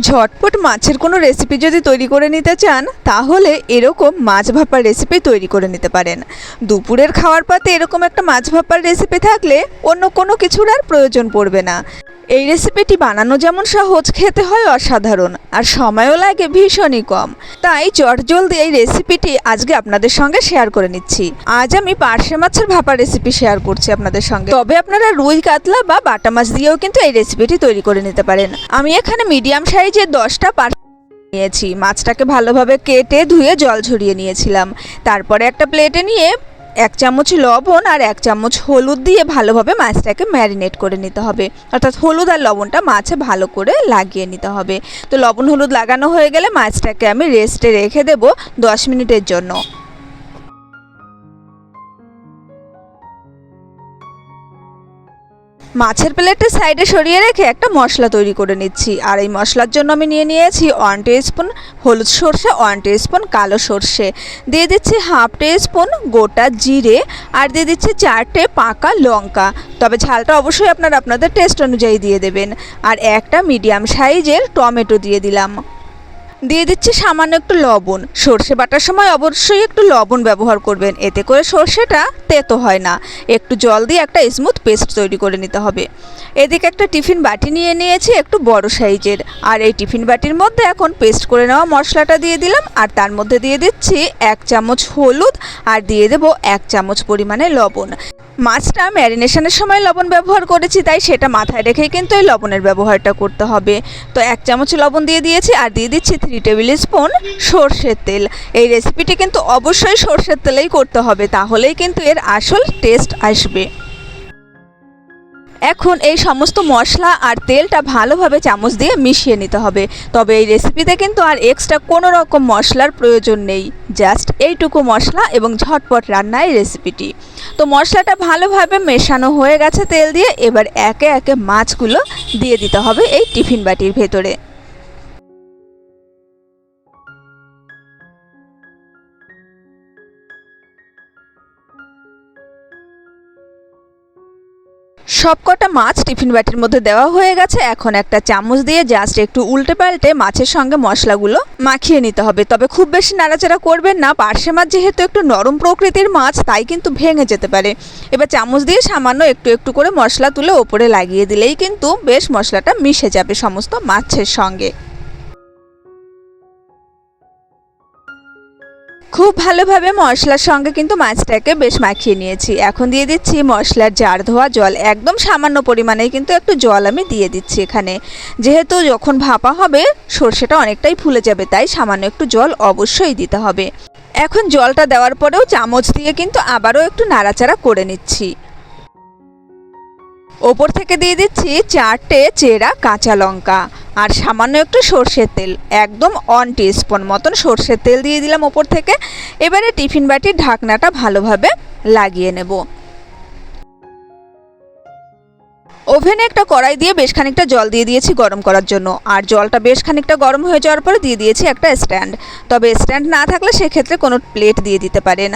ঝটপট মাছের কোনো রেসিপি যদি তৈরি করে নিতে চান, তাহলে এরকম মাছ ভাপার রেসিপি তৈরি করে নিতে পারেন। দুপুরের খাওয়ার পাতে এরকম একটা মাছ ভাপার রেসিপি থাকলে অন্য কোনো কিছুর আর প্রয়োজন পড়বে না। এই রেসিপিটি বানানো যেমন সহজ, খেতে হয় অসাধারণ, আর সময়ও লাগে ভীষণই কম। তাই চটজলদি এই রেসিপিটি আজকে আপনাদের সঙ্গে শেয়ার করে নিচ্ছি। আজ আমি পার্শে মাছের ভাপা রেসিপি শেয়ার করছি আপনাদের সঙ্গে। তবে আপনারা রুই, কাতলা বা বাটা মাছ দিয়েও কিন্তু এই রেসিপিটি তৈরি করে নিতে পারেন। আমি এখানে মিডিয়াম সাইজের দশটা পার নিয়েছি। মাছটাকে ভালোভাবে কেটে ধুয়ে জল ঝরিয়ে নিয়েছিলাম। তারপরে একটা প্লেটে নিয়ে এক চামচ লবণ আর এক চামচ হলুদ দিয়ে ভালোভাবে মাছটাকে ম্যারিনেট করে নিতে হবে। অর্থাৎ হলুদ আর লবণটা মাছে ভালো করে লাগিয়ে নিতে হবে। তো লবণ হলুদ লাগানো হয়ে গেলে মাছটাকে আমি রেস্টে রেখে দেব দশ মিনিটের জন্য। মাছের প্লেটের সাইডে সরিয়ে রেখে একটা মশলা তৈরি করে নিচ্ছি। আর এই মশলার জন্য আমি নিয়ে নিয়েছি ওয়ান স্পুন হলুদ সর্ষে, ওয়ান স্পুন কালো সর্ষে। দিয়ে দিচ্ছি হাফ স্পুন গোটা জিরে আর দিয়ে দিচ্ছি চারটে পাকা লঙ্কা। তবে ঝালটা অবশ্যই আপনারা আপনাদের টেস্ট অনুযায়ী দিয়ে দেবেন। আর একটা মিডিয়াম সাইজের টমেটো দিয়ে দিলাম। দিয়ে দিচ্ছি সামান্য একটু লবণ। সর্ষে বাটার সময় অবশ্যই একটু লবণ ব্যবহার করবেন। এতে করে সর্ষেটা তেতো হয় না। একটু জল দিয়ে একটা স্মুথ পেস্ট তৈরি করে নিতে হবে। এদিকে একটা টিফিন বাটি নিয়ে নিয়েছি একটু বড় সাইজের। আর এই টিফিন বাটির মধ্যে এখন পেস্ট করে নেওয়া মশলাটা দিয়ে দিলাম। আর তার মধ্যে দিয়ে দিচ্ছি এক চামচ হলুদ। আর দিয়ে দেবো এক চামচ পরিমাণে লবণ। মাছটা ম্যারিনেশনের সময় লবণ ব্যবহার করেছি, তাই সেটা মাথায় রেখেই কিন্তু এই লবণের ব্যবহারটা করতে হবে। তো এক চামচ লবণ দিয়ে দিয়েছি আর দিয়ে দিচ্ছি থ্রি টেবিল স্পুন সর্ষের তেল। এই রেসিপিটি কিন্তু অবশ্যই সর্ষের তেলেই করতে হবে, তাহলেই কিন্তু এর আসল টেস্ট আসবে। এখন এই সমস্ত মশলা আর তেলটা ভালোভাবে চামচ দিয়ে মিশিয়ে নিতে হবে। তবে এই রেসিপিতে কিন্তু আর এক্সট্রা কোনো রকম মশলার প্রয়োজন নেই। জাস্ট এইটুকু মশলা এবং ঝটপট রান্না এই রেসিপিটি তো মশলাটা ভালোভাবে মেশানো হয়ে গেছে তেল দিয়ে। এবার একে একে মাছগুলো দিয়ে দিতে হবে এই টিফিন বাটির ভেতরে। সবকটা মাছ টিফিন বাটির মধ্যে দেওয়া হয়ে গেছে। এখন একটা চামচ দিয়ে জাস্ট একটু উল্টে পাল্টে মাছের সঙ্গে মশলাগুলো মাখিয়ে নিতে হবে। তবে খুব বেশি নাড়াচাড়া করবেন না। পার্শে মাছ যেহেতু একটু নরম প্রকৃতির মাছ, তাই কিন্তু ভেঙে যেতে পারে। এবার চামচ দিয়ে সামান্য একটু একটু করে মশলা তুলে ওপরে লাগিয়ে দিলেই কিন্তু বেশ মশলাটা মিশে যাবে সমস্ত মাছের সঙ্গে। খুব ভালোভাবে মশলার সঙ্গে কিন্তু মাছটাকে বেশ মাখিয়ে নিয়েছি। এখন দিয়ে দিচ্ছি মশলার জার ধোয়া জল। একদম সামান্য পরিমাণে কিন্তু একটু জল আমি দিয়ে দিচ্ছি এখানে। যেহেতু যখন ভাপা হবে, সর্ষেটা অনেকটাই ফুলে যাবে, তাই সামান্য একটু জল অবশ্যই দিতে হবে। এখন জলটা দেওয়ার পরেও চামচ দিয়ে কিন্তু আবারও একটু নাড়াচাড়া করে নিচ্ছি। ওপর থেকে দিয়ে দিচ্ছি চারটে চেরা কাঁচা লঙ্কা আর সামান্য একটু সর্ষের তেল, একদম অন স্পুন মতন সর্ষের তেল দিয়ে দিলাম ওপর থেকে। এবারে টিফিন বাটির ঢাকনাটা ভালোভাবে লাগিয়ে নেব। ওভেনে একটা কড়াই দিয়ে বেশ খানিকটা জল দিয়ে দিয়েছি গরম করার জন্য। আর জলটা বেশ খানিকটা গরম হয়ে যাওয়ার পরে দিয়ে দিয়েছি একটা স্ট্যান্ড। তবে স্ট্যান্ড না থাকলে সেক্ষেত্রে কোনো প্লেট দিয়ে দিতে পারেন।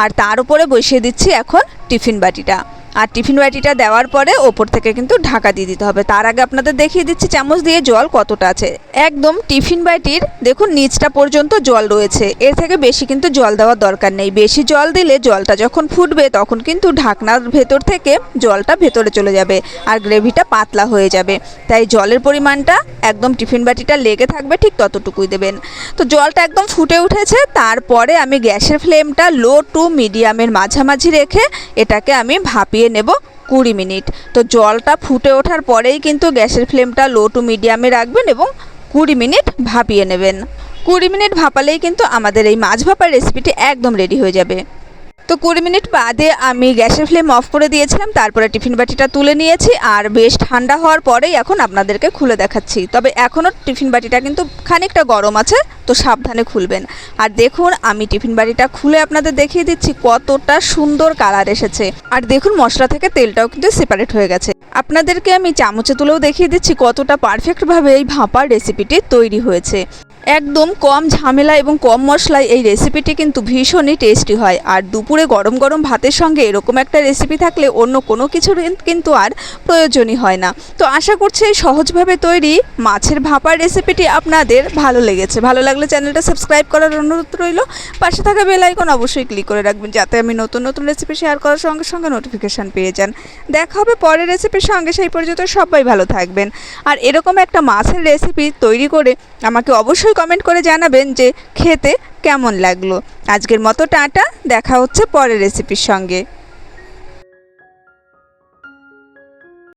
আর তার উপরে বসিয়ে দিচ্ছি এখন টিফিন বাটিটা। আর টিফিন বাটিটা দেওয়ার পরে ওপর থেকে কিন্তু ঢাকা দিয়ে দিতে হবে। তার আগে আপনাদের দেখিয়ে দিচ্ছি চামচ দিয়ে জল কতটা আছে। একদম টিফিন বাটির, দেখুন নিচটা পর্যন্ত জল রয়েছে। এর থেকে বেশি কিন্তু জল দেওয়ার দরকার নেই। বেশি জল দিলে জলটা যখন ফুটবে তখন কিন্তু ঢাকনার ভেতর থেকে জলটা ভেতরে চলে যাবে আর গ্রেভিটা পাতলা হয়ে যাবে। তাই জলের পরিমাণটা একদম টিফিন বাটিটা লেগে থাকবে ঠিক ততটুকুই দেবেন। তো জলটা একদম ফুটে উঠেছে, তারপরে আমি গ্যাসের ফ্লেমটা লো টু মিডিয়ামের মাঝামাঝি রেখে এটাকে আমি ভাপিয়ে নেব কুড়ি মিনিট। তো জলটা ফুটে ওঠার পরেই কিন্তু গ্যাসের ফ্লেমটা লো টু মিডিয়ামে রাখবেন এবং কুড়ি মিনিট ভাপিয়ে নেবেন। কুড়ি মিনিট ভাপালেই কিন্তু আমাদের এই মাছ ভাপার রেসিপিটি একদম রেডি হয়ে যাবে। তো কুড়ি মিনিট বাদে আমি গ্যাসের ফ্লেম অফ করে দিয়েছিলাম, তারপরে টিফিন বাটিটা তুলে নিয়েছি, আর বেশ ঠান্ডা হওয়ার পরেই এখন আপনাদেরকে খুলে দেখাচ্ছি। তবে এখনও টিফিন বাটিটা কিন্তু খানিকটা গরম আছে, তো সাবধানে খুলবেন। আর দেখুন, আমি টিফিন বাটিটা খুলে আপনাদের দেখিয়ে দিচ্ছি, কতটা সুন্দর কালার এসেছে। আর দেখুন, মশলা থেকে তেলটাও কিন্তু সেপারেট হয়ে গেছে। আপনাদেরকে আমি চামচে তুলেও দেখিয়ে দিচ্ছি, কতটা পারফেক্টভাবে এই ভাপার রেসিপিটি তৈরি হয়েছে। একদম কম ঝামেলা এবং কম মশলায় এই রেসিপিটি কিন্তু ভীষণই টেস্টি হয়। আর দুপুরে গরম গরম ভাতের সঙ্গে এরকম একটা রেসিপি থাকলে অন্য কোনো কিছুর কিন্তু আর প্রয়োজনই হয় না। তো আশা করছি এই সহজভাবে তৈরি মাছের ভাপার রেসিপিটি আপনাদের ভালো লেগেছে। ভালো লাগলে চ্যানেলটা সাবস্ক্রাইব করার অনুরোধ রইল। পাশে থাকা বেল আইকন অবশ্যই ক্লিক করে রাখবেন যাতে আমি নতুন নতুন রেসিপি শেয়ার করার সঙ্গে সঙ্গে নোটিফিকেশান পেয়ে যান। দেখা হবে পরের রেসিপির সঙ্গে। সেই পর্যন্ত সবাই ভালো থাকবেন। আর এরকম একটা মাছের রেসিপি তৈরি করে আমাকে অবশ্যই কমেন্ট করে জানাবেন যে খেতে কেমন লাগল। আজকের মতো টাটা, দেখা হচ্ছে পরের রেসিপির সঙ্গে।